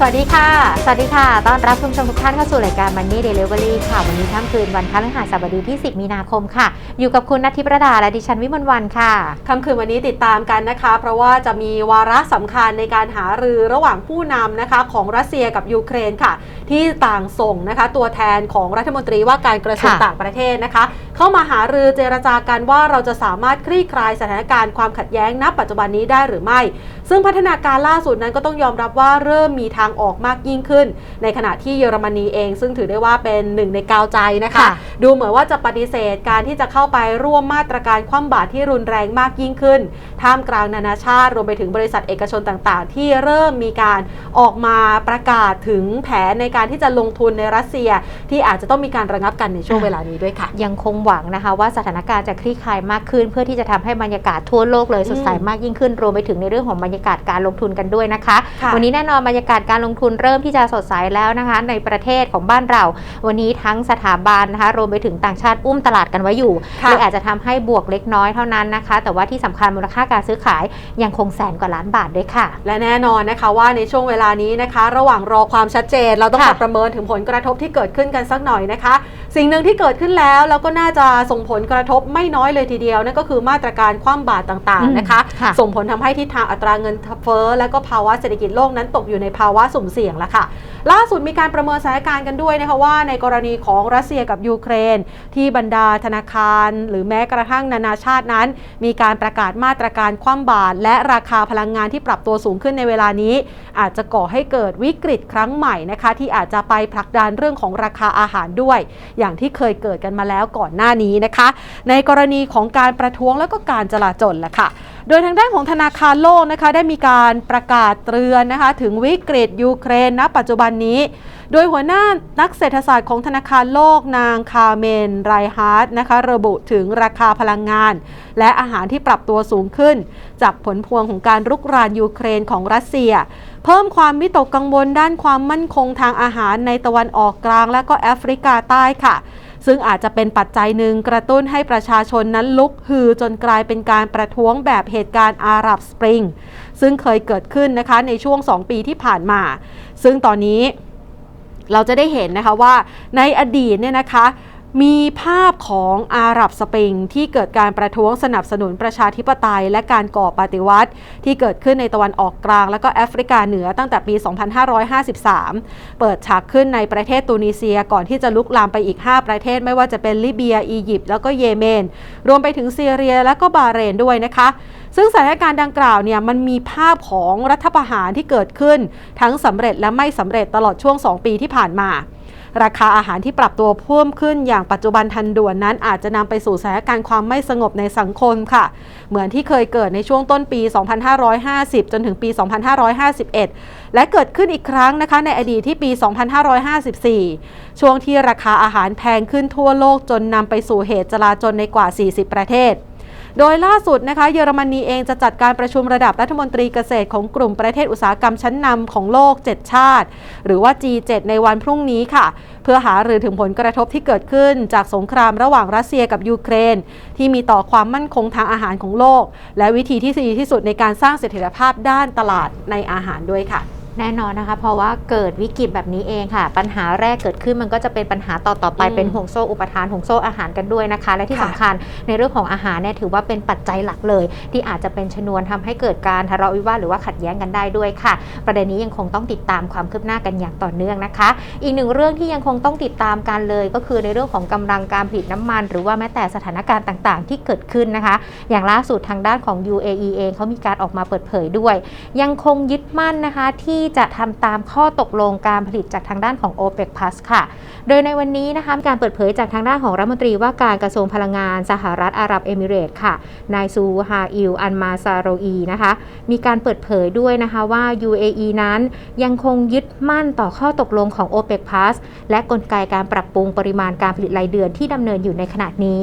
สวัสดีค่ะ สวัสดีค่ะ ต้อนรับคุณผู้ชมทุกท่านเข้าสู่รายการ Money Delivery ค่ะ วันนี้ค่ำคืนวันพฤหัสบดีที่ 10 มีนาคมค่ะ อยู่กับคุณนัทธิประดา และดิฉันวิมลวันค่ะ ค่ำคืนวันนี้ติดตามกันนะคะ เพราะว่าจะมีวาระสำคัญในการหารือระหว่างผู้นำนะคะของรัสเซียกับยูเครนค่ะ ที่ต่างส่งนะคะ ตัวแทนของรัฐมนตรีว่าการกระทรวงค่ะต่างประเทศนะคะ เข้ามาหารือเจรจากันว่าเราจะสามารถคลี่คลายสถานการณ์ความขัดแย้งณปัจจุบันนี้ได้หรือไม่ ซึ่งพัฒนาการล่าสุดนั้นก็ต้องยอมรับว่าเริ่มมีทางออกมากยิ่งขึ้น ในขณะที่เยอรมนีเอง ซึ่งถือได้ว่าเป็นหนึ่งในกาวใจนะคะค่ะดูเหมือนว่าจะปฏิเสธการที่จะเข้าไปร่วมมาตรการคว่ำบาตรที่รุนแรงมากยิ่งขึ้น ท่ามกลางนานาชาติรวมไปถึงบริษัทเอกชนต่างๆ ที่เริ่มมีการออกมาประกาศถึงแผนในการที่จะลงทุนในรัสเซีย ที่อาจจะต้องมีการระงับกันในช่วงอะเวลานี้ด้วยค่ะ ยังคงหวังนะคะว่าสถานการณ์จะคลี่คลายมากขึ้น เพื่อที่จะทำให้บรรยากาศทั่วโลกเลยสดใสอืมมากยิ่งขึ้นรวมไปถึงในเรื่องของบรรยากาศการลงทุนกันด้วยนะคะค่ะวันนี้แน่นอนบรรยากาศการลงทุนเริ่มที่จะสดใสแล้วนะคะ ในประเทศของบ้านเรา วันนี้ทั้งสถาบันนะคะรวมไปถึงต่างชาติอุ้มตลาดกันไว้อยู่ค่ะเลยอาจจะทำให้บวกเล็กน้อยเท่านั้นนะคะ แต่ว่าที่สำคัญมูลค่าการซื้อขายยังคงแสนกว่าล้านบาทด้วยค่ะ และแน่นอนนะคะว่าในช่วงเวลานี้นะคะ ระหว่างรอความชัดเจน เราต้องค่ะมาประเมินถึงผลกระทบที่เกิดขึ้นกันสักหน่อยนะคะ สิ่งหนึ่งที่เกิดขึ้นแล้วแล้วก็น่าจะส่งผลกระทบไม่น้อยเลยทีเดียวนั่นก็คือมาตรการคว่ำบาตรต่างอืมๆนะคะค่ะส่งผลทำให้ทิศทางอัตราเงินเฟ้อและก็ภาวะเศรษฐกิจโลกนั้นตกอยู่ในภาวะสุ่มเสี่ยงแล้วค่ะ ล่าสุดมีการประเมินสถานการณ์กันด้วยนะคะว่าในกรณีของรัสเซียกับยูเครน ที่บรรดาธนาคาร หรือแม้กระทั่งนานาชาตินั้น มีการประกาศมาตรการคว่ำบาตรและราคาพลังงานที่ปรับตัวสูงขึ้นในเวลานี้ อาจจะก่อให้เกิดวิกฤตครั้งใหม่นะคะที่อาจจะไปผลักดันเรื่องของราคาอาหารด้วย อย่างที่เคยเกิดกันมาแล้วก่อนหน้านี้นะคะ ในกรณีของการประท้วงและก็การจลาจลแหละค่ะ โดยทางด้านของธนาคารโลกนะคะได้มีการประกาศเตือนนะคะถึงวิกฤตยูเครนณปัจจุบันนี้ โดยหัวหน้านักเศรษฐศาสตร์ของธนาคารโลกนางคาเมนไรฮาร์ดนะคะระบุถึงราคาพลังงาน และอาหารที่ปรับตัวสูงขึ้น จากผลพวงของการรุกรานยูเครนของรัสเซีย เพิ่มความวิตกกังวลด้านความมั่นคงทางอาหารในตะวันออกกลางและก็แอฟริกาใต้ค่ะ ซึ่งอาจจะเป็นปัจจัยหนึ่งกระตุ้นให้ประชาชนนั้นลุกฮือจนกลายเป็นการประท้วงแบบเหตุการณ์อาหรับสปริง ซึ่งเคยเกิดขึ้นนะคะในช่วง 2 ปีที่ผ่านมา ซึ่งตอนนี้เราจะได้เห็นนะคะว่าในอดีตเนี่ยนะคะ มีภาพของอาหรับสปริงที่เกิดการประท้วงสนับสนุนประชาธิปไตย และการก่อปฏิวัติ ที่เกิดขึ้นในตะวันออกกลาง และก็แอฟริกาเหนือตั้งแต่ปี 2553 เปิดฉากขึ้นในประเทศตูนิเซียก่อนที่จะลุกลามไปอีก 5 ประเทศไม่ว่าจะเป็นลิเบีย อียิปต์แล้วก็เยเมน รวมไปถึงซีเรียและก็บาเรนด้วยนะคะ ซึ่งสถานการณ์ดังกล่าวเนี่ยมันมีภาพของรัฐประหารที่เกิดขึ้น ทั้งสำเร็จและไม่สำเร็จตลอดช่วง 2 ปีที่ผ่านมา ราคาอาหารที่ปรับตัวเพิ่มขึ้นอย่างปัจจุบันทันด่วนนั้น อาจจะนำไปสู่สถานการณ์ความไม่สงบในสังคมค่ะ เหมือนที่เคยเกิดในช่วงต้นปี 2550 จนถึงปี 2551 และเกิดขึ้นอีกครั้งนะคะในอดีตที่ปี 2554 ช่วงที่ราคาอาหารแพงขึ้นทั่วโลกจนนำไปสู่เหตุจลาจลในกว่า 40 ประเทศ โดยล่าสุดนะคะเยอรมนีเองจะจัดการประชุมระดับรัฐมนตรีเกษตรของกลุ่มประเทศอุตสาหกรรมชั้นนำของโลก 7 ชาติ หรือว่า G7 ในวันพรุ่งนี้ค่ะ เพื่อหารือถึงผลกระทบที่เกิดขึ้น จากสงครามระหว่างรัสเซียกับยูเครน ที่มีต่อความมั่นคงทางอาหารของโลก และวิธีที่ดีที่สุดในการสร้างเสถียรภาพด้านตลาดในอาหารด้วยค่ะ แน่นอนนะคะ เพราะว่าเกิดวิกฤตแบบนี้เองค่ะ ปัญหาแรกเกิดขึ้นมันก็จะเป็นปัญหาต่อต่อๆไปอืมเป็นห่วงโซ่อุปทานห่วงโซ่อาหารกันด้วยนะคะ และที่ค่ะสำคัญในเรื่องของอาหารเนี่ยถือว่าเป็นปัจจัยหลักเลย ที่อาจจะเป็นชนวนทำให้เกิดการทะเลาะวิวาทหรือว่าขัดแย้งกันได้ด้วยค่ะ ประเด็นนี้ยังคงต้องติดตามความคืบหน้ากันอย่างต่อเนื่องนะคะ อีกหนึ่งเรื่องที่ยังคงต้องติดตามกันเลย ก็คือในเรื่องของกำลังการผลิตน้ำมัน หรือว่าแม้แต่สถานการณ์ต่างๆ ที่เกิดขึ้นนะคะ อย่างล่าสุดทางด้านของ UAE เองเขามีการออกมาเปิดเผยด้วย ยังคงยึดมั่นนะคะที่จะทำตามข้อตกลงการผลิตจากทางด้านของ OPEC Plus ค่ะ โดยในวันนี้นะคะการเปิดเผยจากทางด้านของรัฐมนตรีว่าการกระทรวงพลังงานสหรัฐอาหรับเอมิเรตส์ค่ะ นายซูฮาอิล อันมาซาโรอีนะคะ มีการเปิดเผยด้วยนะคะว่า UAE นั้นยังคงยึดมั่นต่อข้อตกลงของ OPEC Plus และกลไกการปรับปรุงปริมาณการผลิตรายเดือนที่ดำเนินอยู่ในขณะนี้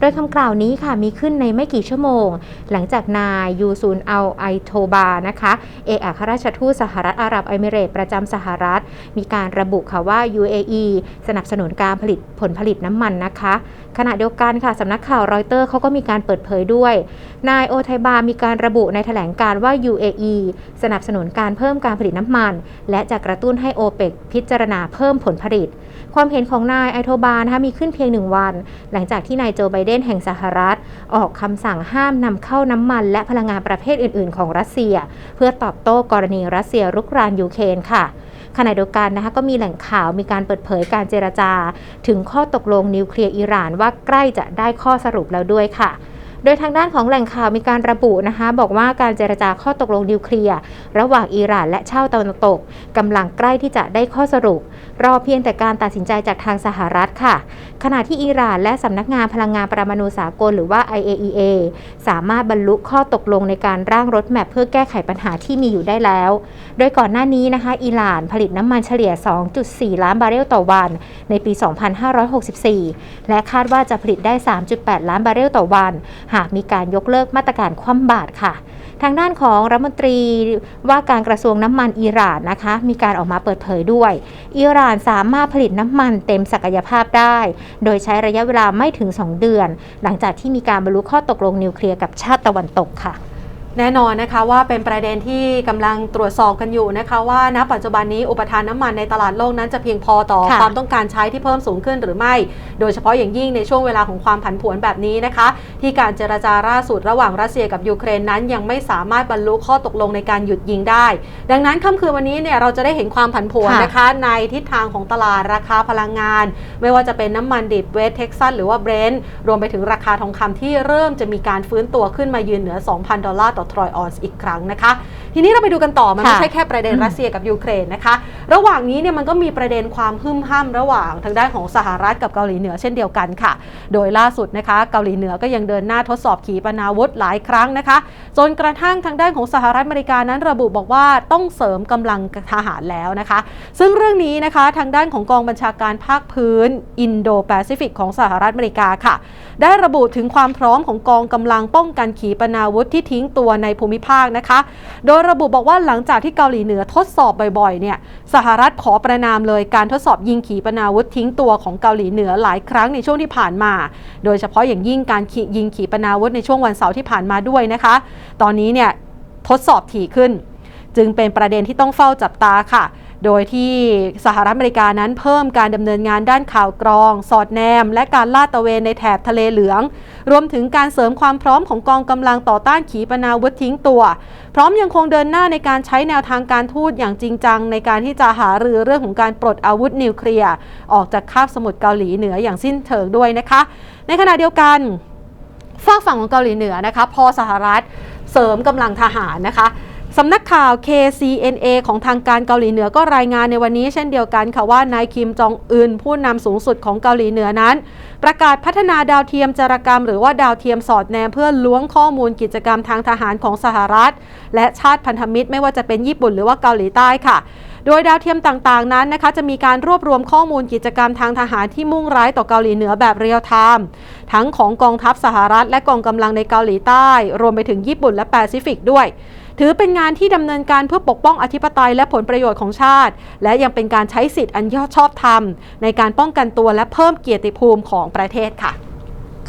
โดยคำกล่าวนี้ค่ะมีขึ้นในไม่กี่ชั่วโมง หลังจากนายยูซุนอัลไอโทบานะคะ เอกอัครราชทูตสหรัฐอาหรับเอมิเรตประจำสหรัฐ มีการระบุค่ะว่า UAE สนับสนุนการผลิตผลผลิตน้ำมันนะคะ ขณะเดียวกันค่ะสำนักข่าวรอยเตอร์เขาก็มีการเปิดเผยด้วย นายโอไทบามีการระบุในแถลงการว่า UAE สนับสนุนการเพิ่มการผลิตน้ำมัน และจะกระตุ้นให้โอเปกพิจารณาเพิ่มผลผลิต ความเห็นของนายไอโทบานะคะมีขึ้นเพียงหนึ่งวัน หลังจากที่นายโจไบเดนแห่งสหรัฐ ออกคำสั่งห้ามนำเข้าน้ำมัน และพลังงานประเภทอื่น ๆ ของรัสเซีย เพื่อตอบโต้กรณีรัสเซียรุกรานยูเครนค่ะ ขณะเดียวกันนะคะก็มีแหล่งข่าวมีการเปิดเผยการเจรจา ถึงข้อตกลงนิวเคลียร์อิหร่านว่าใกล้จะได้ข้อสรุปแล้วด้วยค่ะ โดยทางด้านของแหล่งข่าวมีการระบุนะคะบอกว่าการเจรจาข้อตกลงนิวเคลียร์ระหว่างอิหร่านและชาวตะวันตกกำลังใกล้ที่จะได้ข้อสรุป รอเพียงแต่การตัดสินใจจากทางสหรัฐค่ะ ขณะที่อิหร่านและสำนักงานพลังงานปรมาณูสากลหรือว่า IAEA สามารถบรรลุข้อตกลงในการร่างรถแมพเพื่อแก้ไขปัญหาที่มีอยู่ได้แล้ว โดยก่อนหน้านี้นะคะอิหร่านผลิตน้ำมันเฉลี่ย 2.4 ล้านบาร์เรลต่อวัน ในปี 2564 และคาดว่าจะผลิตได้ 3.8 ล้านบาร์เรลต่อวันหากมีการยกเลิกมาตรการคว่ำบาตรค่ะ ทางด้านของรัฐมนตรีว่าการกระทรวงน้ำมันอิหร่านนะคะ มีการออกมาเปิดเผยด้วย อิหร่านสามารถผลิตน้ำมันเต็มศักยภาพได้ โดยใช้ระยะเวลาไม่ถึง 2 เดือน หลังจากที่มีการบรรลุข้อตกลงนิวเคลียร์กับชาติตะวันตกค่ะ แน่นอนนะคะว่าเป็นประเด็นที่กำลังตรวจสอบกันอยู่นะคะ ว่าณปัจจุบันนี้อุปทานน้ำมันในตลาดโลกนั้นจะเพียงพอต่อค่ะความต้องการใช้ที่เพิ่มสูงขึ้นหรือไม่ โดยเฉพาะอย่างยิ่งในช่วงเวลาของความผันผวนแบบนี้นะคะ ที่การเจรจาล่าสุดระหว่างรัสเซียกับยูเครนนั้น ยังไม่สามารถบรรลุข้อตกลงในการหยุดยิงได้ ดังนั้นค่ำคืนวันนี้เนี่ยเราจะได้เห็นความผันผวนค่ะนะคะ ในทิศทางของตลาดราคาพลังงาน ไม่ว่าจะเป็นน้ำมันดิบเวสเท็กซัสหรือว่าเบรนท์รวมไปถึงราคาทองคำที่เริ่มจะมีการฟื้นตัวขึ้นมายืนเหนือ 2,000 ดอลลาร์ต่อทรอยออนส์อีกครั้งนะคะ ทีนี้เราไปดูกันต่อมันไม่ค่ะใช่แค่ประเด็นอืมรัสเซียกับยูเครนนะคะ ระหว่างนี้เนี่ยมันก็มีประเด็นความหึ่มห้ำระหว่างทางด้านของสหรัฐกับเกาหลีเหนือเช่นเดียวกันค่ะ โดยล่าสุดนะคะ เกาหลีเหนือก็ยังเดินหน้าทดสอบขีปนาวุธหลายครั้งนะคะ จนกระทั่งทางด้านของสหรัฐอเมริกานั้นระบุบอกว่าต้องเสริมกำลังทหารแล้วนะคะ ซึ่งเรื่องนี้นะคะทางด้านของกองบัญชาการภาคพื้นอินโดแปซิฟิกของสหรัฐอเมริกาค่ะ ได้ระบุถึงความพร้อมของกองกำลังป้องกันขีปนาวุธที่ทิ้งตัวในภูมิภาคนะคะ โดยระบุบอกว่าหลังจากที่เกาหลีเหนือทดสอบบ่อยๆเนี่ยสหรัฐขอประนามเลยการทดสอบยิงขีปนาวุธทิ้งตัวของเกาหลีเหนือหลายครั้งในช่วงที่ผ่านมา โดยเฉพาะอย่างยิ่งการยิงขีปนาวุธในช่วงวันเสาร์ที่ผ่านมาด้วยนะคะ ตอนนี้เนี่ยทดสอบถี่ขึ้น จึงเป็นประเด็นที่ต้องเฝ้าจับตาค่ะ โดยที่สหรัฐอเมริกานั้นเพิ่มการดำเนินงานด้านข่าวกรอง สอดแนม และการลาดตระเวนในแถบทะเลเหลือง รวมถึงการเสริมความพร้อมของกองกำลังต่อต้านขีปนาวุธทิ้งตัว พร้อมยังคงเดินหน้าในการใช้แนวทางการทูตอย่างจริงจัง ในการที่จะหารือเรื่องของการปลดอาวุธนิวเคลียร์ออกจากคาบสมุทรเกาหลีเหนืออย่างสิ้นเชิงด้วยนะคะ ในขณะเดียวกันฝากฝั่งของเกาหลีเหนือนะคะ พอสหรัฐเสริมกำลังทหารนะคะ สำนักข่าว KCNA ของทางการเกาหลีเหนือก็รายงานในวันนี้เช่นเดียวกันค่ะว่านายคิมจองอึนผู้นำสูงสุดของเกาหลีเหนือนั้น ประกาศพัฒนาดาวเทียมจารกรรม หรือว่าดาวเทียมสอดแนมเพื่อล้วงข้อมูลกิจกรรมทางทหารของสหรัฐ และชาติพันธมิตรไม่ว่าจะเป็นญี่ปุ่นหรือว่าเกาหลีใต้ค่ะโดยดาวเทียมต่างๆนั้นนะคะจะมีการรวบรวมข้อมูลกิจกรรมทางทหารที่มุ่งร้ายต่อเกาหลีเหนือแบบเรียลไทม์ทั้งของกองทัพสหรัฐ และกองกำลังในเกาหลีใต้ รวมไปถึงญี่ปุ่นและแปซิฟิกด้วย ถือเป็นงานที่ดำเนินการเพื่อปกป้องอธิปไตยและผลประโยชน์ของชาติ และยังเป็นการใช้สิทธิ์อันยอดชอบธรรม ในการป้องกันตัวและเพิ่มเกียรติภูมิของประเทศค่ะ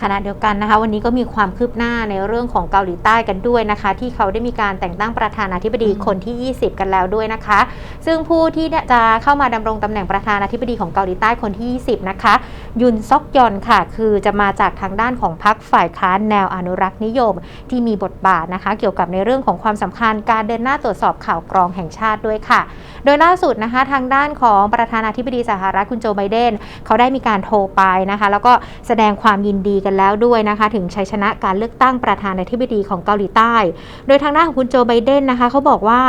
ขณะเดียวกันนะคะ วันนี้ก็มีความคืบหน้าในเรื่องของเกาหลีใต้กันด้วยนะคะ ที่เขาได้มีการแต่งตั้งประธานาธิบดีอืมคนที่ 20 กันแล้วด้วยนะคะ ซึ่งผู้ที่จะเข้ามาดำรงตำแหน่งประธานาธิบดีของเกาหลีใต้คนที่ 20 นะคะ ยุนซอกยอนค่ะ คือจะมาจากทางด้านของพรรคฝ่ายค้านแนวอนุรักษ์นิยม ที่มีบทบาทนะคะ เกี่ยวกับในเรื่องของความสำคัญการเดินหน้าตรวจสอบข่าวกรองแห่งชาติด้วยค่ะ โดยล่าสุดนะคะทางด้านของประธานาธิบดีสหรัฐคุณโจไบเดนเขาได้มีการโทรไปนะคะ แล้วก็แสดงความยินดีกันแล้วด้วยนะคะถึงชัยชนะการเลือกตั้งประธานาธิบดีของเกาหลีใต้ โดยทางด้านของคุณโจไบเดนนะคะเขาบอกว่า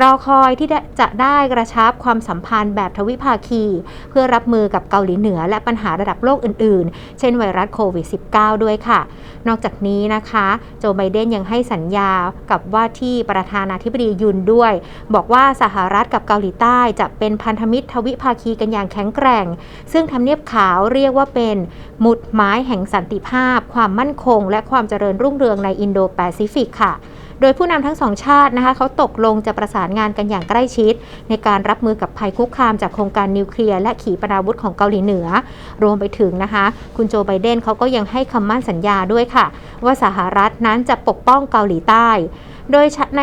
รอคอยที่จะได้กระชับความสัมพันธ์แบบทวิภาคี เพื่อรับมือกับเกาหลีเหนือ และปัญหาระดับโลกอื่นๆ เช่นไวรัสโควิด -19 ด้วยค่ะ นอกจากนี้นะคะ โจไบเดนยังให้สัญญากับว่าที่ประธานาธิบดียุนด้วย บอกว่าสหรัฐกับเกาหลีใต้จะเป็นพันธมิตรทวิภาคีกันอย่างแข็งแกร่ง ซึ่งทำเนียบขาวเรียกว่าเป็นหมุดหมายแห่งสันติภาพ ความมั่นคง และความเจริญรุ่งเรืองในอินโดแปซิฟิกค่ะโดยผู้นำทั้งสองชาตินะคะเขาตกลงจะประสานงานกันอย่างใกล้ชิด ในการรับมือกับภัยคุกคามจากโครงการนิวเคลียร์และขีปนาวุธของเกาหลีเหนือ รวมไปถึงนะคะ คุณโจไบเดนเขาก็ยังให้คำมั่นสัญญาด้วยค่ะ ว่าสหรัฐนั้นจะปกป้องเกาหลีใต้ โดยใน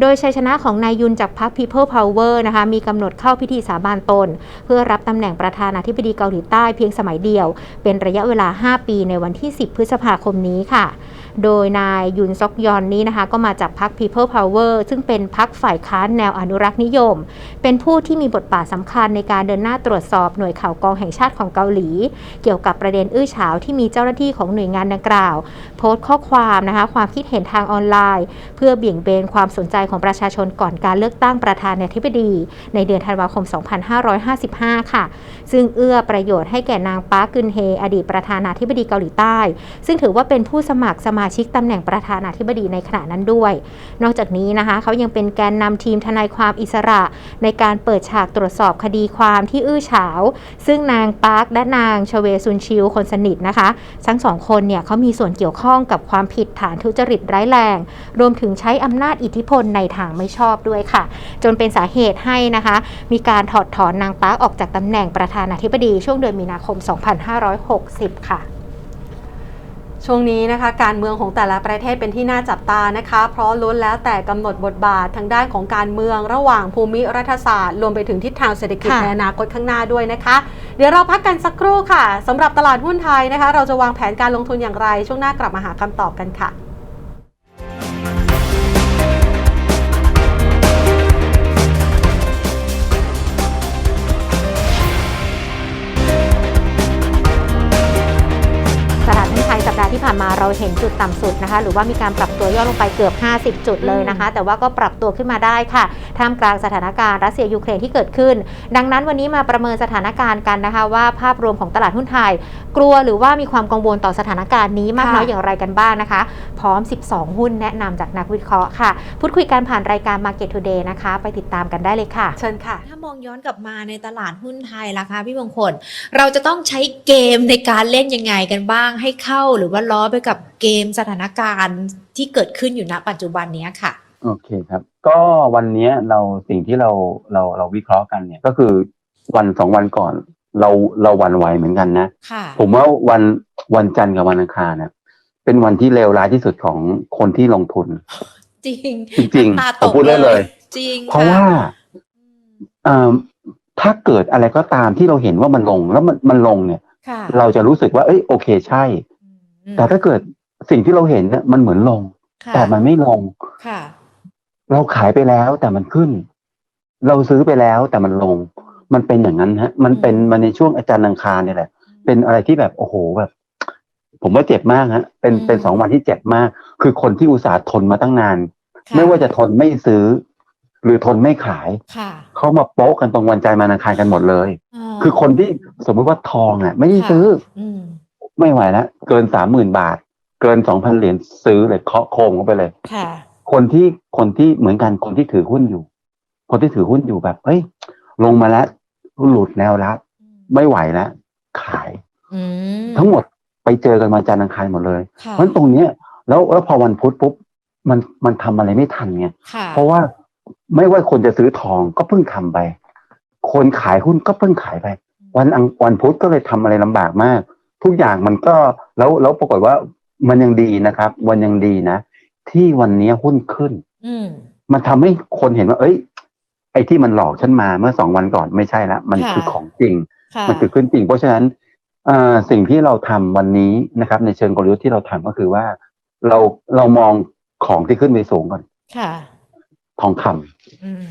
โดยชัยชนะของนายยุนจากพรรค People Power นะคะมีกำหนดเข้าพิธีสาบานตน เพื่อรับตำแหน่งประธานาธิบดีเกาหลีใต้เพียงสมัยเดียว เป็นระยะเวลา 5 ปีในวันที่ 10 พฤษภาคมนี้ค่ะ โดยนายยุนซอกยอนนี้นะคะ ก็มาจากพรรค People Power ซึ่งเป็นพรรคฝ่ายค้านแนวอนุรักษ์นิยม เป็นผู้ที่มีบทบาทสำคัญในการเดินหน้าตรวจสอบหน่วยข่าวกองแห่งชาติของเกาหลี เกี่ยวกับประเด็นอื้อฉาวที่มีเจ้าหน้าที่ของหน่วยงานดังกล่าว โพสต์ข้อความนะคะความคิดเห็นทางออนไลน์ เพื่อเบี่ยงเบนความสนใจของประชาชนก่อนการเลือกตั้งประธานาธิบดี ในเดือนธันวาคม 2555 ค่ะ ซึ่งเอื้อประโยชน์ให้แก่นางปาร์คกึนเฮ อดีตประธานาธิบดีเกาหลีใต้ ซึ่งถือว่าเป็นผู้สมัครสมาชิกตำแหน่งประธานาธิบดีในขณะนั้นด้วย นอกจากนี้นะคะเขายังเป็นแกนนำทีมทนายความอิสระ ในการเปิดฉากตรวจสอบคดีความที่อื้อฉาว ซึ่งนางปาร์คและนางชเวซุนชิวคนสนิทนะคะ ทั้งสองคนเนี่ยเขามีส่วนเกี่ยวข้องกับความผิดฐานทุจริตร้ายแรง รวมถึงใช้อำนาจอิทธิพลในทางไม่ชอบด้วยค่ะ จนเป็นสาเหตุให้นะคะ มีการถอดถอนนางปาร์คออกจากตำแหน่งประธานาธิบดีช่วงเดือนมีนาคม 2560 ค่ะช่วงนี้นะคะการเมืองของแต่ละประเทศเป็นที่น่าจับตานะคะ เพราะล้วนแล้วแต่กำหนดบทบาททางด้านของการเมืองระหว่างภูมิรัฐศาสตร์รวมไปถึงทิศทางเศรษฐกิจค่ะในอนาคตข้างหน้าด้วยนะคะ เดี๋ยวเราพักกันสักครู่ค่ะสำหรับตลาดหุ้นไทยนะคะ เราจะวางแผนการลงทุนอย่างไร ช่วงหน้ากลับมาหาคำตอบกันค่ะ เราเห็นจุดต่ำสุดนะคะ หรือว่ามีการปรับตัวย่อลงไปเกือบ 50 จุดเลยนะคะ แต่ว่าก็ปรับตัวขึ้นมาได้ค่ะท่ามกลางสถานการณ์รัสเซียยูเครนที่เกิดขึ้น ดังนั้นวันนี้มาประเมินสถานการณ์กันนะคะ ว่าภาพรวมของตลาดหุ้นไทย กลัวหรือว่ามีความกังวลต่อสถานการณ์นี้มากค่ะน้อยอย่างไรกันบ้างนะคะ พร้อม 12 หุ้นแนะนำจากนักวิเคราะห์ค่ะ พูดคุยกันผ่านรายการ Market Today นะคะ ไปติดตามกันได้เลยค่ะ เชิญค่ะ ถ้ามองย้อนกลับมาในตลาดหุ้นไทยล่ะคะพี่มงคล เราจะต้องใช้เกมในการเล่นยังไงกันบ้างให้เข้าหรือว่าล้อไปกับเกมสถานการณ์ที่เกิดขึ้นอยู่ณปัจจุบันเนี้ยค่ะ โอเคครับ ก็วันเนี้ยเราสิ่งที่เราเราเราวิเคราะห์กันเนี่ยก็คือวันสองวันก่อน เราเราหวันไหวเหมือนกันนะค่ะผมว่าวันวันจันทร์กับวันอังคารเนี่ยเป็นวันที่เลวร้ายที่สุดของคนที่ลงทุน จริง จริงน้ำตาๆผมพูดได้เลย จริง เพราะว่าเอ่อถ้าเกิดอะไรก็ตามที่เราเห็นว่ามันลงแล้วมันมันลงเนี่ยค่ะเราจะรู้สึกว่า เอ้ยโอเคใช่อืม แต่ถ้าเกิดสิ่งที่เราเห็นเนี่ยมันเหมือนลง ค่ะแต่มันไม่ลง ค่ะ เราขายไปแล้วแต่มันขึ้น เราซื้อไปแล้วแต่มันลง มันเป็นอย่างนั้นฮะ มันเป็นมาในช่วงอาจารย์อังคารเนี่ยแหละ เป็นอะไรที่แบบโอ้โหแบบ ผมว่าเจ็บมากฮะ เป็นอืม เป็นสองวันที่เจ็บมาก คือคนที่อุตส่าห์ทนมาตั้งนาน ค่ไม่ว่าจะทนไม่ซื้อ หรือทนไม่ขาย ค่ะเขามาโป๊ะกันตรงวันใจายวันอังคารกันหมดเลยคือคนที่สมมติว่าทองอะ ไม่ได้ซื้อ อืม ไม่ไหวแล้วเกินสามหมื่นบาท เกินสองพันเหรียญซื้อเลยเคาะโคมเข้าไปเลยค่ะคนที่คนที่เหมือนกันคนที่ถือหุ้นอยู่ คนที่ถือหุ้นอยู่แบบเฮ้ย ลงมาแล้วหลุดแนวรับไม่ไหวแล้วขายอืมทั้งหมดไปเจอกันวันจันทร์อังคารหมดเลยค่ะเพราะฉะนั้นตรงเนี้ย แล้วแล้วพอวันพุธปุ๊บมันมันทำอะไรไม่ทันไงค่ะเพราะว่าไม่ว่าคนจะซื้อทองก็เพิ่งทำไป คนขายหุ้นก็เพิ่งขายไป วันอังวันพุธก็เลยทำอะไรลำบากมาก ทุกอย่างมันก็แล้วแล้วปรากฏว่ามันยังดีนะครับ วันยังดีนะ ที่วันเนี้ยหุ้นขึ้น อืมมันทำให้คนเห็นว่า เอ้ย ไอ้ที่มันหลอกฉันมาเมื่อสองวันก่อนไม่ใช่ละมันค่ะคือของจริงค่ะมันคือขึ้นจริง เพราะฉะนั้นเอ่อสิ่งที่เราทำวันนี้นะครับ ในเชิงกลยุทธ์ที่เราทำก็คือว่า เราเรามองของที่ขึ้นไปสูงก่อนค่ะทองคำอืม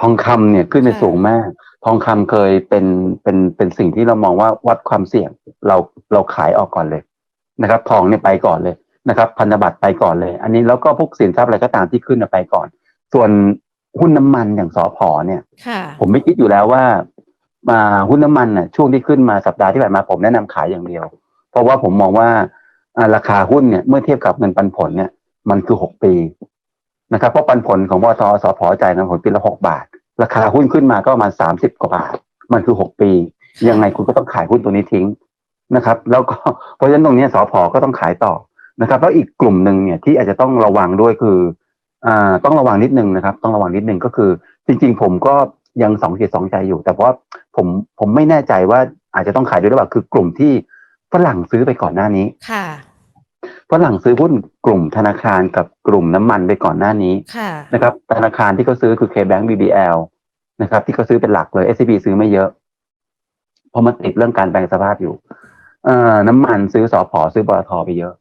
ทองคำเนี่ยขึ้นไปค่ะสูงมาก ทองคำเคยเป็นเป็นเป็นสิ่งที่เรามองว่าวัดความเสี่ยงเราเราขายออกก่อนเลยนะครับ ทองเนี่ยไปก่อนเลยนะครับ พันธบัตรไปก่อนเลย อันนี้แล้วก็พวกสินทรัพย์อะไรก็ตามที่ขึ้นน่ะไปก่อน ส่วนหุ้นน้ำมันอย่างสอพอเนี่ยค่ะผมไม่คิดอยู่แล้วว่า มาหุ้นน้ำมันน่ะช่วงที่ขึ้นมาสัปดาห์ที่ผ่านมาผมแนะนำขายอย่างเดียว เพราะว่าผมมองว่าอ่าราคาหุ้นเนี่ยเมื่อเทียบกับเงินปันผลเนี่ย มันคือหกปีนะครับเพราะปันผลของบตสพจ่ายปันผลปีละหกบาท ราคาหุ้นขึ้นมาก็ประมาณสามสิบกว่าบาท มันคือหกปี ยังไงคุณก็ต้องขายหุ้นตัวนี้ทิ้งนะครับ แล้วก็เพราะฉะนั้นตรงนี้ยสพก็ต้องขายต่อนะครับ แล้วอีกกลุ่มหนึ่งเนี่ยที่อาจจะต้องระวังด้วยคืออ่าต้องระวังนิดนึงนะครับ ต้องระวังนิดนึงก็คือ จริง ๆ ผมก็ยังสองจิตสองใจอยู่ แต่ว่าะผมผมไม่แน่ใจว่าอาจจะต้องขายด้วยหรือเปล่าคือกลุ่มที่ฝรั่งซื้อไปก่อนหน้านี้ค่ะ ฝรั่งซื้อหุ้นกลุ่มธนาคารกับกลุ่มน้ำมันไปก่อนหน้านี้ค่ะนะครับ ธนาคารที่เขาซื้อคือ KBank BBL นะครับ ที่เขาซื้อเป็นหลักเลย SCB ซื้อไม่เยอะเพราะมันติดเรื่องการแปลงสภาพอยู่ เอ่อน้ำมันซื้อสอพอซื้อบลทไปเยอะ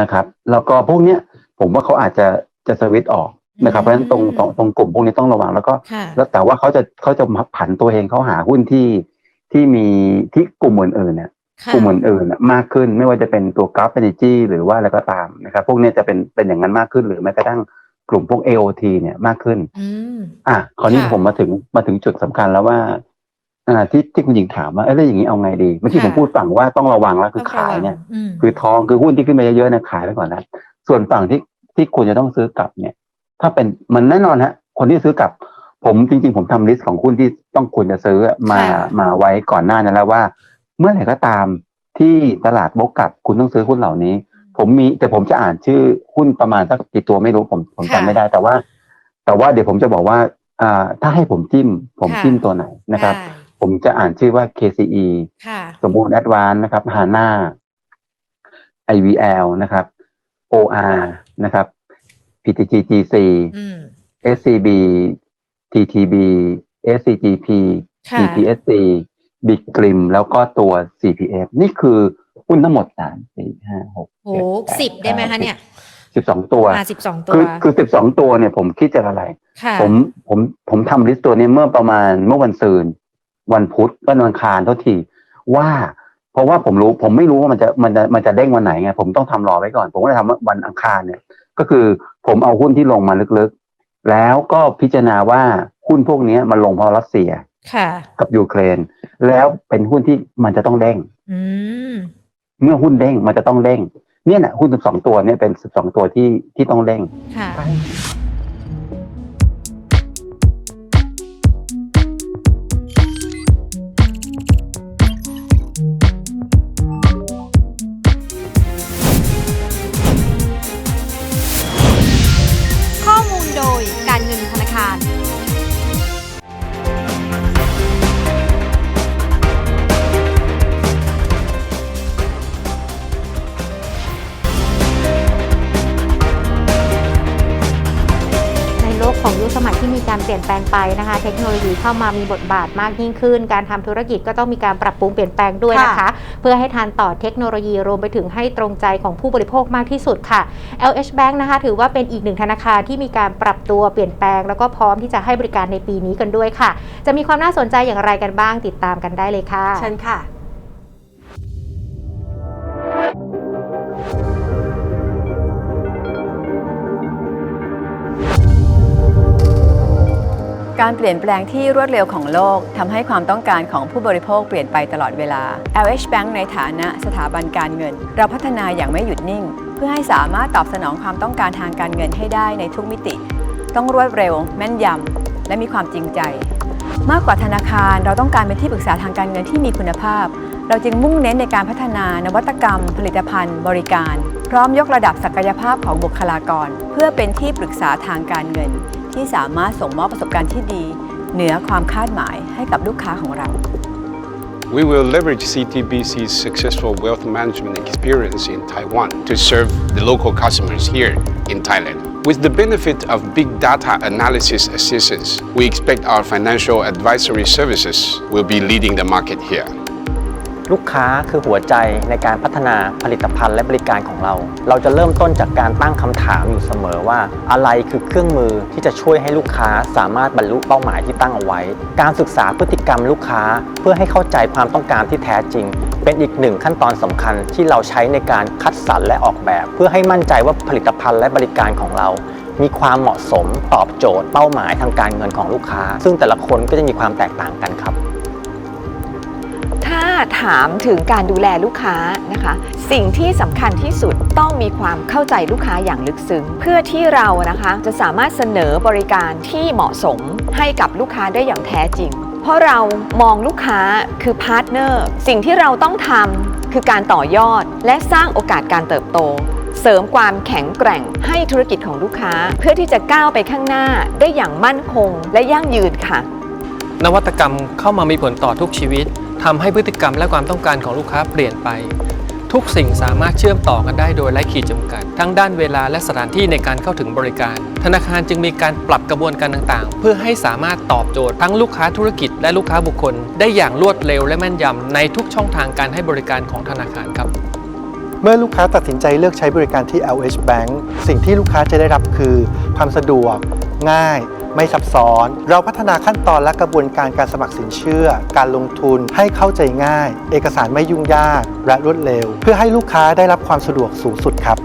นะครับ แล้วก็พวกเนี้ย ผมว่าเขาอาจจะจะสวิตช์ออกนะครับ เพราะฉะนั้นตรงตรงตรงกลุ่มพวกนี้ต้องระวังแล้วก็ค่ะแล้วแต่ว่าเขาจะเขาจะผันตัวเองเขาหาหุ้นที่ที่มีที่กลุ่มอื่นๆเนี่ยค่ะ กลุ่มอื่นๆน่ะมากขึ้นไม่ว่าจะเป็นตัวกราฟเอเนจีหรือว่าอะไรก็ตามนะครับพวกเนี้ยจะเป็นเป็นอย่างนั้นมากขึ้น หรือแม้กระทั่งกลุ่มพวก AOT เนี่ยมากขึ้นอืมอะคราวนี้ค่ะผมมาถึงมาถึงจุดสำคัญแล้วว่าอ่าที่ที่คุณหญิงถามว่าเอ้ยแล้วอย่างนี้เอาไงดีเมื่อกี้ผมพูดฝั่งว่าต้องระวังแล้วคือขายเนี่ยอืมคือทองคือหุ้นที่ขึ้นไปเยอะๆนะขายไปก่อนนะส่วนฝั่งที่ที่ควรจะต้องซื้อกลับเนี่ย ถ้าเป็นมันแน่นอนฮะคนที่ซื้อกลับ ผมจริง ๆ ผมทำลิสต์ของหุ้นที่ต้องควรจะซื้อมาค่ะมาไว้ก่อนหน้านั้นแล้วว่า เมื่อไหร่ก็ตามที่ตลาดบกกลับคุณต้องซื้อหุ้นเหล่านี้ ผมมีแต่ผมจะอ่านชื่อหุ้นประมาณสักกี่ตัวไม่รู้ผมผมจำไม่ได้แต่ว่า แต่ว่าเดี๋ยวผมจะบอกว่าอ่าถ้าให้ผมจิ้ม ผมจิ้มตัวไหนนะครับได้ผมจะอ่านชื่อว่า KCE ค่ะสมบูรณ์แอดวานนะครับฮาน่า IVL นะครับ OR นะครับ PTGGC อืม SCB TTB SCGP ค่ะ PPSC Big Grim แล้วก็ตัว CPF นี่คือหุ้นทั้งหมดสามสี่ห้าหกโหสิบได้ไหมคะเนี่ยสิบสองตัวอ่าสิบสองตัว คือคือสิบสองตัวเนี่ยผมคิดจากอะไรค่ะผมผมผมทำลิสต์ตัวนี้เมื่อประมาณเมื่อวันซืนวันพุธวันอังคารเท่าทีว่า เพราะว่าผมรู้ผมไม่รู้ว่ามันจะมันจะมันจะเด้งวันไหนไงผมต้องทำรอไว้ก่อน ผมก็เลยทำวันอังคารเนี่ย ก็คือผมเอาหุ้นที่ลงมาลึกๆ แล้วก็พิจารณาว่าหุ้นพวกนี้มันลงเพราะรัสเซียค่ะกับยูเครน แล้วเป็นหุ้นที่มันจะต้องเด้งอืมเมื่อหุ้นเด้งมันจะต้องเด้งเนี่ยนะหุ้นสิบสองตัวเนี่ยเป็นสิบสองตัวที่ที่ต้องเด้งค่ะ การเปลี่ยนแปลงไปนะคะ เทคโนโลยีเข้ามามีบทบาทมากยิ่งขึ้น การทำธุรกิจก็ต้องมีการปรับปรุงเปลี่ยนแปลงด้วยนะคะ เพื่อให้ทันต่อเทคโนโลยีรวมไปถึงให้ตรงใจของผู้บริโภคมากที่สุดค่ะ LH Bank นะคะ ถือว่าเป็นอีกหนึ่งธนาคารที่มีการปรับตัวเปลี่ยนแปลง แล้วก็พร้อมที่จะให้บริการในปีนี้กันด้วยค่ะ จะมีความน่าสนใจอย่างไรกันบ้างติดตามกันได้เลยค่ะเชิญค่ะ การเปลี่ยนแปลงที่รวดเร็วของโลกทำให้ความต้องการของผู้บริโภคเปลี่ยนไปตลอดเวลา LH Bank ในฐานะสถาบันการเงิน เราพัฒนาอย่างไม่หยุดนิ่ง เพื่อให้สามารถตอบสนองความต้องการทางการเงินให้ได้ในทุกมิติ ต้องรวดเร็ว แม่นยำและมีความจริงใจ มากกว่าธนาคารเราต้องการเป็นที่ปรึกษาทางการเงินที่มีคุณภาพ เราจึงมุ่งเน้นในการพัฒนานวัตกรรม ผลิตภัณฑ์ บริการ พร้อมยกระดับศักยภาพของบุคลากร เพื่อเป็นที่ปรึกษาทางการเงิน ที่สามารถส่งมอบประสบการณ์ที่ดี เหนือความคาดหมายให้กับลูกค้าของเรา We will leverage CTBC's successful wealth management experience in Taiwan to serve the local customers here in Thailand. With the benefit of big data analysis assistance, we expect our financial advisory services will be leading the market here. ลูกค้าคือหัวใจในการพัฒนาผลิตภัณฑ์และบริการของเรา เราจะเริ่มต้นจากการตั้งคำถามอยู่เสมอว่า อะไรคือเครื่องมือที่จะช่วยให้ลูกค้าสามารถบรรลุเป้าหมายที่ตั้งเอาไว้ การศึกษาพฤติกรรมลูกค้าเพื่อให้เข้าใจความต้องการที่แท้จริง เป็นอีกหนึ่งขั้นตอนสำคัญที่เราใช้ในการคัดสรรและออกแบบ เพื่อให้มั่นใจว่าผลิตภัณฑ์และบริการของเรา มีความเหมาะสมตอบโจทย์เป้าหมายทางการเงินของลูกค้า ซึ่งแต่ละคนก็จะมีความแตกต่างกันครับ ถ้าถามถึงการดูแลลูกค้านะคะ สิ่งที่สำคัญที่สุดต้องมีความเข้าใจลูกค้าอย่างลึกซึ้ง เพื่อที่เรานะคะจะสามารถเสนอบริการที่เหมาะสมให้กับลูกค้าได้อย่างแท้จริง เพราะเรามองลูกค้าคือพาร์ทเนอร์สิ่งที่เราต้องทำคือการต่อยอด และสร้างโอกาสการเติบโตเสริมความแข็งแกร่งให้ธุรกิจของลูกค้า เพื่อที่จะก้าวไปข้างหน้าได้อย่างมั่นคง และยั่งยืนค่ะ นวัตกรรมเข้ามามีผลต่อทุกชีวิต ทำให้พฤติกรรมและความต้องการของลูกค้าเปลี่ยนไป ทุกสิ่งสามารถเชื่อมต่อกันได้โดยไร้ขีดจำกัด ทั้งด้านเวลาและสถานที่ในการเข้าถึงบริการ ธนาคารจึงมีการปรับกระบวนการต่างๆ เพื่อให้สามารถตอบโจทย์ทั้งลูกค้าธุรกิจและลูกค้าบุคคล ได้อย่างรวดเร็วและแม่นยำในทุกช่องทางการให้บริการของธนาคารครับเมื่อลูกค้าตัดสินใจเลือกใช้บริการที่ LH Bank สิ่งที่ลูกค้าจะได้รับคือ ความสะดวก ง่าย ไม่ซับซ้อน เราพัฒนาขั้นตอนและกระบวนการการสมัครสินเชื่อ การลงทุนให้เข้าใจง่าย เอกสารไม่ยุ่งยากและรวดเร็ว เพื่อให้ลูกค้าได้รับความสะดวกสูงสุดครับ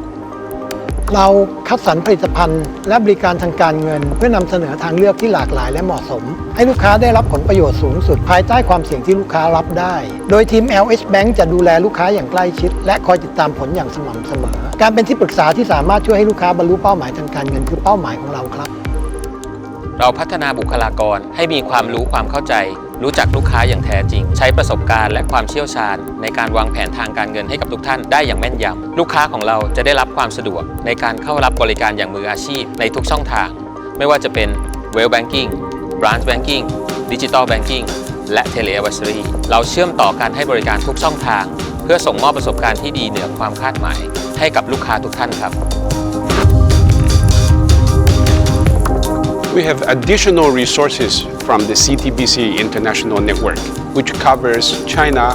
เราคัดสรรผลิตภัณฑ์และบริการทางการเงิน เพื่อนำเสนอทางเลือกที่หลากหลายและเหมาะสม ให้ลูกค้าได้รับผลประโยชน์สูงสุดภายใต้ความเสี่ยงที่ลูกค้ารับได้ โดยทีม LH Bank จะดูแลลูกค้าอย่างใกล้ชิด และคอยติดตามผลอย่างสม่ำเสมอ การเป็นที่ปรึกษาที่สามารถช่วยให้ลูกค้าบรรลุเป้าหมายทางการเงินคือเป้าหมายของเราครับ เราพัฒนาบุคลากรให้มีความรู้ความเข้าใจ รู้จักลูกค้าอย่างแท้จริง ใช้ประสบการณ์และความเชี่ยวชาญ ในการวางแผนทางการเงินให้กับทุกท่านได้อย่างแม่นยำลูกค้าของเราจะได้รับความสะดวก ในการเข้ารับบริการอย่างมืออาชีพในทุกช่องทาง ไม่ว่าจะเป็น Well Banking Branch Banking Digital Banking และ Tele Advisory เราเชื่อมต่อการให้บริการทุกช่องทาง เพื่อส่งมอบประสบการณ์ที่ดีเหนือความคาดหมาย ให้กับลูกค้าทุกท่านครับ We have additional resources from the CTBC International Network, which covers China,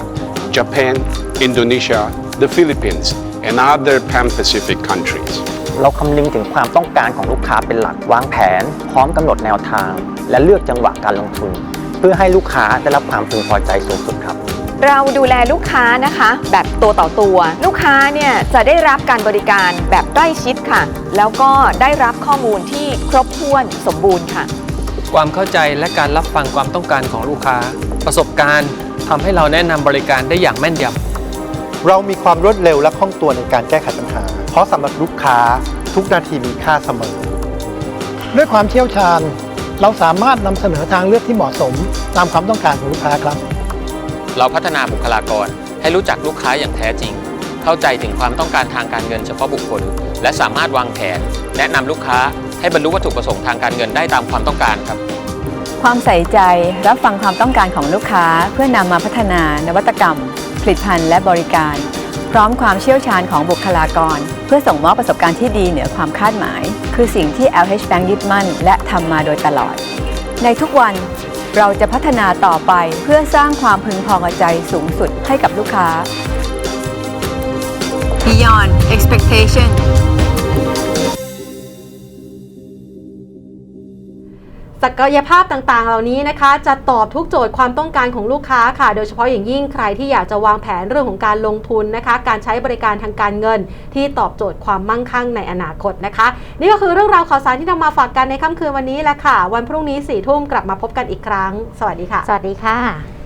Japan, Indonesia, the Philippines, and other Pan-Pacific countries. เราคำนึงถึงความต้องการของลูกค้าเป็นหลักวางแผน พร้อมกำหนดแนวทาง และเลือกจังหวะการลงทุน เพื่อให้ลูกค้าได้รับความพึงพอใจสูงสุดครับ เราดูแลลูกค้านะคะ แบบตัวต่อตัว ลูกค้าเนี่ยจะได้รับการบริการแบบใกล้ชิดค่ะ แล้วก็ได้รับข้อมูลที่ครบถ้วนสมบูรณ์ค่ะ ความเข้าใจและการรับฟังความต้องการของลูกค้า ประสบการณ์ทำให้เราแนะนำบริการได้อย่างแม่นยำเรามีความรวดเร็วและคล่องตัวในการแก้ไขปัญหา เพราะสำหรับลูกค้าทุกนาทีมีค่าเสมอ ด้วยความเชี่ยวชาญ เราสามารถนำเสนอทางเลือกที่เหมาะสมตามความต้องการของลูกค้าครับ เราพัฒนาบุคลากร ให้รู้จักลูกค้าอย่างแท้จริง เข้าใจถึงความต้องการทางการเงินเฉพาะบุคคล และสามารถวางแผน แนะนำลูกค้าให้บรรลุวัตถุประสงค์ทางการเงินได้ตามความต้องการครับ ความใส่ใจรับฟังความต้องการของลูกค้าเพื่อนำมาพัฒนานวัตกรรม ผลิตภัณฑ์และบริการ พร้อมความเชี่ยวชาญของบุคลากร เพื่อส่งมอบประสบการณ์ที่ดีเหนือความคาดหมาย คือสิ่งที่ LH Bank ยึดมั่น และทำมาโดยตลอด ในทุกวัน เราจะพัฒนาต่อไปเพื่อสร้างความพึงพอใจสูงสุดให้กับลูกค้า Beyond expectation ศักยภาพต่างๆ เหล่านี้นะคะ จะตอบทุกโจทย์ความต้องการของลูกค้าค่ะ โดยเฉพาะอย่างยิ่งใครที่อยากจะวางแผนเรื่องของการลงทุนนะคะ การใช้บริการทางการเงิน ที่ตอบโจทย์ความมั่งคั่งในอนาคตนะคะ นี่ก็คือเรื่องราวข่าวสารที่นำมาฝากกันในค่ำคืนวันนี้แหละค่ะ วันพรุ่งนี้สี่ทุ่มกลับมาพบกันอีกครั้ง สวัสดีค่ะ สวัสดีค่ะ